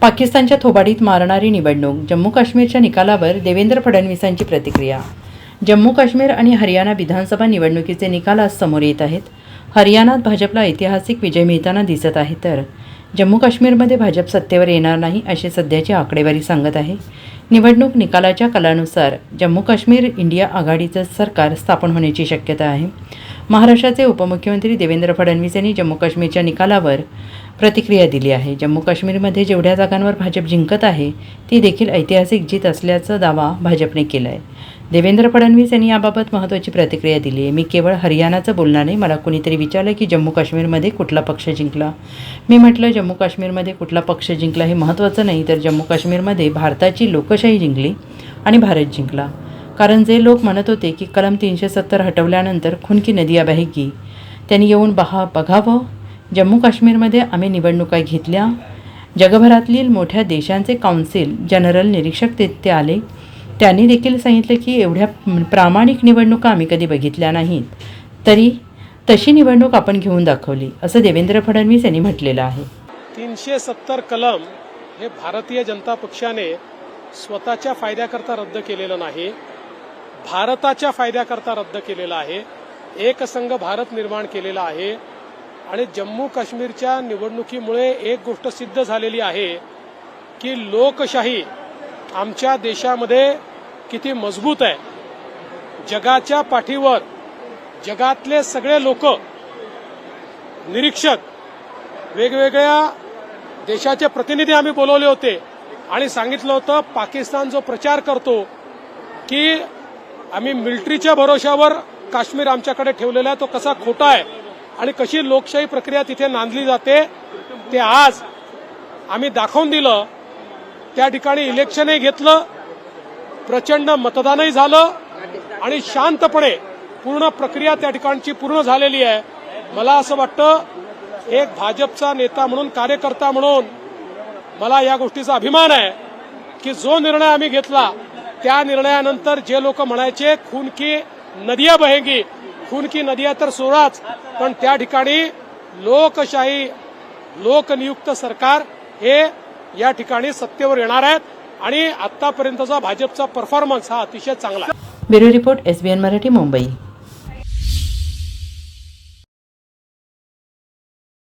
पाकिस्तानच्या थोबाडीत मारणारी निवडणूक जम्मू काश्मीरच्या निकालावर देवेंद्र फडणवीसांची प्रतिक्रिया. जम्मू काश्मीर आणि हरियाणा विधानसभा निवडणुकीचे निकाल आज समोर येत आहेत. हरियाणात भाजपला ऐतिहासिक विजय मिळताना दिसत आहे तर जम्मू काश्मीरमध्ये भाजप सत्तेवर येणार नाही अशी सध्याची आकडेवारी सांगत आहे. निवडणूक निकालाच्या कलानुसार जम्मू काश्मीर इंडिया आघाडीचं सरकार स्थापन होण्याची शक्यता आहे. महाराष्ट्राचे उपमुख्यमंत्री देवेंद्र फडणवीस यांनी जम्मू काश्मीरच्या निकालावर प्रतिक्रिया दिली आहे. जम्मू काश्मीरमध्ये जेवढ्या जागांवर भाजप जिंकत आहे ती देखील ऐतिहासिक जीत असल्याचा दावा भाजपने केला आहे देवेंद्र फडणवीस यांनी याबाबत महत्त्वाची प्रतिक्रिया दिली आहे. मी केवळ हरियाणाचं बोलणार नाही मला कुणीतरी विचारलं की जम्मू काश्मीरमध्ये कुठला पक्ष जिंकला? मी म्हटलं जम्मू काश्मीरमध्ये कुठला पक्ष जिंकला हे महत्त्वाचं नाही तर जम्मू काश्मीरमध्ये भारताची लोकशाही जिंकली आणि भारत जिंकला. कारण जे लोक म्हणत होते की कलम तीनशे सत्तर हटवल्यानंतर खुनकी नदी बहेगी त्यांनी येऊन बहा बघावं. जम्मू काश्मीरमध्ये आम्ही निवडणुका घेतल्या. जगभरातील मोठ्या देशांचे काउन्सिल जनरल निरीक्षक ते आले. त्यांनी देखील सांगितलं की एवढ्या प्रामाणिक निवडणुका आम्ही कधी बघितल्या नाहीत. तरी तशी निवडणूक आपण घेऊन दाखवली असं देवेंद्र फडणवीस यांनी म्हटलेलं आहे. तीनशे सत्तर कलम हे भारतीय जनता पक्षाने स्वतःच्या फायद्याकरता रद्द केलेलं नाही भारताच्या फायद्याकरता रद्द केलेलं आहे एकसंघ भारत निर्माण केलेला आहे आणि जम्मू काश्मीरच्या निवडणुकीमुळे एक गोष्ट सिद्ध झालेली आहे की लोकशाही आमच्या देशामध्ये किती मजबूत आहे. जगाच्या पाठीवर जगातले सगळे लोक निरीक्षक वेगवेगळ्या देशाचे प्रतिनिधी आम्ही बोलवले होते आणि सांगितलं होतं पाकिस्तान जो प्रचार करतो की आम्ही मिलिटरीच्या भरोशावर काश्मीर आमच्याकडे ठेवलेला आहे तो कसा खोटा आहे आणि कशी लोकशाही प्रक्रिया तिथे नांदली जाते ते आज आम्ही दाखवून दिलं. त्या ठिकाणी इलेक्शनही घेतलं प्रचंड मतदानही झालं आणि शांतपणे पूर्ण प्रक्रिया त्या ठिकाणची पूर्ण झालेली आहे. मला असं वाटतं एक भाजपचा नेता म्हणून कार्यकर्ता म्हणून मला या गोष्टीचा अभिमान आहे की जो निर्णय आम्ही घेतला त्या निर्णयानंतर जे लोक म्हणायचे खून की नदिया बहेगी खून की नदिया तर सोळाच पण त्या ठिकाणी लोकशाही लोकनियुक्त सरकार हे या ठिकाणी सत्तेवर येणार आहेत आणि आतापर्यंतचा भाजपचा परफॉर्मन्स हा अतिशय चांगला आहे. Bureau report S B N Marathi Mumbai.